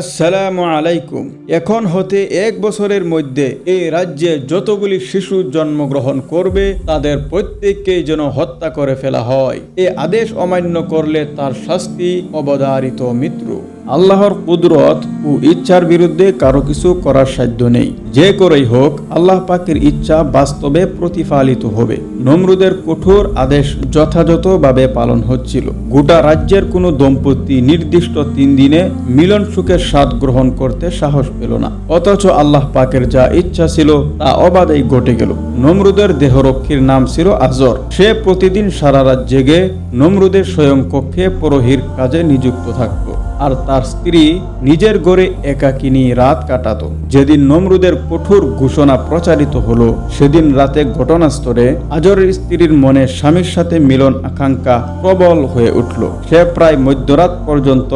আসসালামু আলাইকুম। এখন হতে এক বছরের মধ্যে এই রাজ্যে যতগুলি শিশু জন্মগ্রহণ করবে, তাদের প্রত্যেককেই যেন হত্যা করে ফেলা হয়। এ আদেশ অমান্য করলে তার শাস্তি অবধারিত মৃত্যু আল্লাহর কুদরত ও ইচ্ছার বিরুদ্ধে কারও কিছু করার সাধ্য নেই। যে করেই হোক, আল্লাহ পাকের ইচ্ছা বাস্তবে প্রতিফলিত হবে। নমরুদের কঠোর আদেশ যথাযথভাবে পালন হচ্ছিল। গোটা রাজ্যের কোনো দম্পতি নির্দিষ্ট তিন দিনে মিলন সুখের স্বাদ গ্রহণ করতে সাহস পেল না। অথচ আল্লাহ পাকের যা ইচ্ছা ছিল তা অবাধেই ঘটে গেল। নমরুদের দেহরক্ষীর নাম ছিল আজর। সে প্রতিদিন সারা রাত জেগে নমরুদের স্বয়ং কক্ষে পরোহির কাজে নিযুক্ত থাকত। আর তার স্ত্রী নিজের গড়ে একাকিনী রাত কাটাত। যেদিন নমরুদের কঠোর ঘোষণা প্রচারিত হলো, সেদিন রাতে ঘটনাস্থলে আজরের স্ত্রীর মনে স্বামীর সাথে মিলন আকাঙ্ক্ষা প্রবল হয়ে উঠল। সে প্রায় মধ্যরাত পর্যন্ত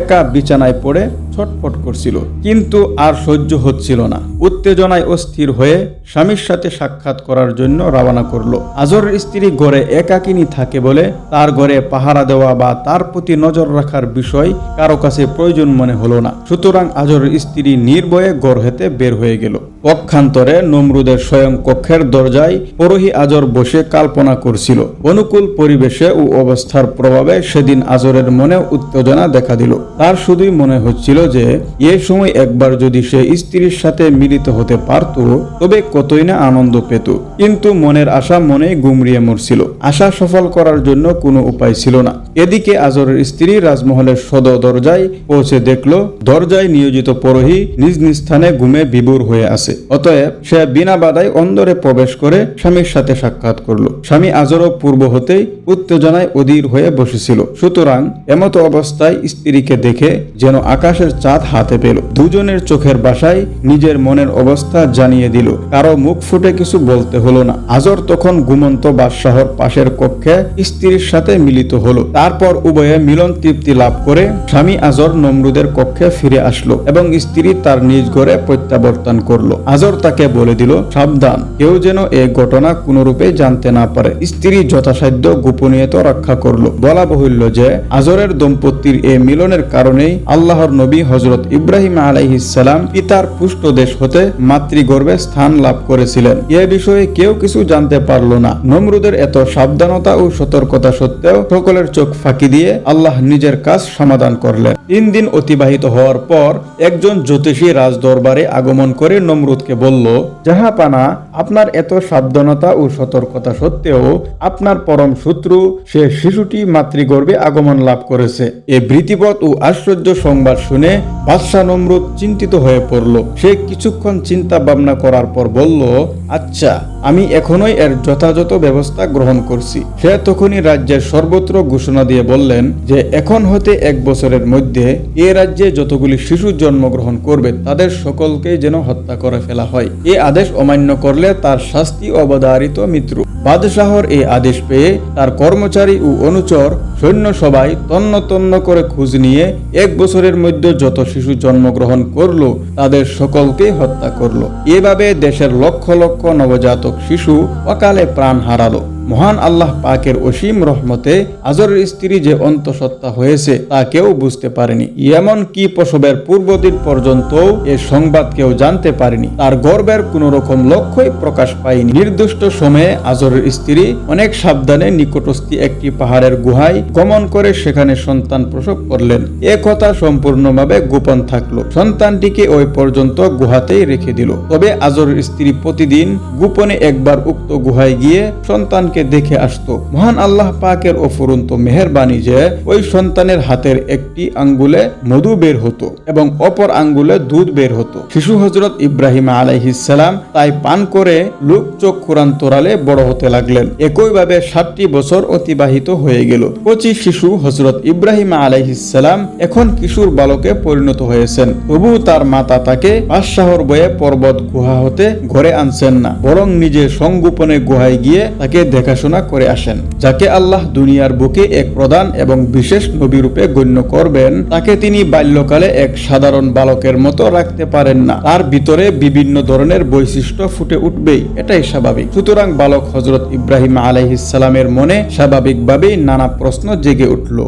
একা বিছানায় পড়ে ছটফট করছিল, কিন্তু আর সহ্য হচ্ছিল না। উত্তেজনায় অস্থির হয়ে স্বামীর সাথে সাক্ষাৎ করার জন্য রওনা করল। আজর স্ত্রী ঘরে একাকিনী থাকে বলে তার ঘরে পাহারা দেওয়া বা তার প্রতি নজর রাখার বিষয় কারও কাছে প্রয়োজন মনে হলো না। সুতরাং আজর স্ত্রী নির্ভয়ে ঘর হতে বের হয়ে গেল। পক্ষান্তরে নমরুদের স্বয়ং কক্ষের দরজায় পরহি আজর বসে কল্পনা করছিল। অনুকূল পরিবেশে ও অবস্থার প্রভাবে সেদিন আজরের মনে উত্তেজনা দেখা দিল। তার শুধুই মনে হচ্ছিল যে, এ সময় একবার যদি সে স্ত্রীর সাথে মিলিত হতে পারত, তবে কতই না আনন্দ পেত। কিন্তু মনের আশা মনে গুমরিয়ে মরছিল। আশা সফল করার জন্য কোনো উপায় ছিল না। এদিকে আজরের স্ত্রী রাজমহলের সদর দরজায় পৌঁছে দেখল, দরজায় নিয়োজিত পরহি নিজ নিজ স্থানে ঘুমে বিভোর হয়ে আছে। অতএব সে বিনা বাধায় অন্দরে প্রবেশ করে স্বামীর সাথে সাক্ষাৎ করল। স্বামী আজরও পূর্ব হতেই উত্তেজনায় অধীর হয়ে বসেছিল। সুতরাং এমতো অবস্থায় স্ত্রীকে দেখে যেন আকাশের চাঁদ হাতে পেল। দুজনের চোখের বাসায় নিজের মনের অবস্থা জানিয়ে দিল। কারও মুখ ফুটে কিছু বলতে হলো না। আজর তখন ঘুমন্ত বাদশাহর পাশের কক্ষে স্ত্রীর সাথে মিলিত হলো। তারপর উভয়ে মিলন তৃপ্তি লাভ করে স্বামী আজর নমরুদের কক্ষে ফিরে আসলো এবং স্ত্রী তার নিজ ঘরে প্রত্যাবর্তন করল। আজর তাকে বলে দিল, সাবধান, কেউ যেন এই ঘটনা কোনরূপে জানতে না পারে। স্ত্রী যথাসাধ্য গোপনীয়তা রক্ষা করল। বলা বাহুল্য যে, আজরের দম্পতির এই মিলনের কারণেই আল্লাহর নবী হজরত ইব্রাহিম আলাইহিসালাম পিতার পুষ্ট দেশ হতে মাতৃগর্ভে স্থান লাভ করেছিলেন। এ বিষয়ে কেউ কিছু জানতে পারল না। নমরুদের এত সাবধানতা ও সতর্কতা সত্ত্বেও সকলের চোখ ফাঁকি দিয়ে আল্লাহ নিজের কাজ সমাধান করলেন। তিন দিন অতিবাহিত হওয়ার পর একজন জ্যোতিষী রাজ দরবারে আগমন করে নমরুদকে বলল জাহাপানা আপনার এত সাবধানতা ও সতর্কতা সত্ত্বেও আপনার পরম শত্রু, সে শিশুটি মাতৃগর্ভে আগমন লাভ করেছে। এ ভীতিপথ ও আশ্চর্য সংবাদ শুনে বাদশাহ নমরুদ চিন্তিত হয়ে পড়ল। সে কিছুক্ষণ চিন্তা ভাবনা করার পর বলল আচ্ছা আমি এখনই এর যথাযথ ব্যবস্থা গ্রহণ করছি। সে তখনই রাজ্যের সর্বত্র ঘোষণা দিয়ে বললেন যে, এখন হতে এক বছরের মধ্যে এ রাজ্যে যতগুলি শিশু জন্মগ্রহণ করবে, তাদের সকলকে যেন হত্যা করে ফেলা হয়। এ আদেশ অমান্য করলে তার শাস্তি অবধারিত মৃত্যু বাদশাহর এই আদেশ পেয়ে তার কর্মচারী ও অনুচর সৈন্য সবাই তন্ন তন্ন করে খোঁজ নিয়ে এক বছরের মধ্যে যত শিশু জন্মগ্রহণ করল, তাদের সকলকে হত্যা করল। এভাবে দেশের লক্ষ লক্ষ নবজাতক শিশু অকালে প্রাণ হারালো। মহান আল্লাহ পাকের অসীম রহমতে আজরের স্ত্রী যে অন্তঃসত্ত্বা হয়েছে, তা কেউ বুঝতে পারেনি। এমন কি প্রসবের পূর্বদিন পর্যন্ত এ সংবাদ কেউ জানতে পারেনি। তার গর্বের কোন রকম লক্ষ্যই প্রকাশ পায়নি। নির্দিষ্ট সময়ে আজরের স্ত্রী অনেক সাবধানে নিকটস্থী একটি পাহাড়ের গুহায় গমন করে সেখানে সন্তান প্রসব করলেন। এ কথা সম্পূর্ণভাবে গোপন থাকল। সন্তানটিকে ওই পর্যন্ত গুহাতেই রেখে দিল। তবে আজরের স্ত্রী প্রতিদিন গোপনে একবার উক্ত গুহায় গিয়ে সন্তান সন্তানকে দেখে আসতো। মহান আল্লাহ পাকের অফুরন্ত মেহরবানি যে ওই সন্তানের হাতের একটি আঙ্গুলে মধু বের হতো এবং অপর আঙ্গুলে দুধ বের হতো। শিশু হজরত ইব্রাহিম আলাইহিসালাম তাই পান করে লুক চোখ কোরআন তোরালে বড় হতে লাগলেন। একইভাবে সাতটি বছর অতিবাহিত হয়ে গেল। পঁচিশ শিশু হজরত ইব্রাহিম আলাইহিসালাম এখন কিশোর বালকে পরিণত হয়েছেন। তবু তার মাতা তাকে বাদশাহর বয়ে পর্বত গুহা হতে ঘরে আনছেন না। বরং নিজে সংগোপনে গুহায় গিয়ে তাকে দেখাশোনা করে আসেন, যাকে আল্লাহ দুনিয়ার বুকে এক প্রধান এবং বিশেষ নবী রূপে গণ্য করবেন। তাকে তিনি বাল্যকালে এক সাধারণ বালকের মতো রাখতে পারেন না। তার ভিতরে বিভিন্ন ধরনের বৈশিষ্ট্য ফুটে উঠবেই, এটাই স্বাভাবিক। সুতরাং বালক হজরত ইব্রাহিম আলাইহিসালামের মনে স্বাভাবিকভাবেই নানা প্রশ্ন জেগে উঠল।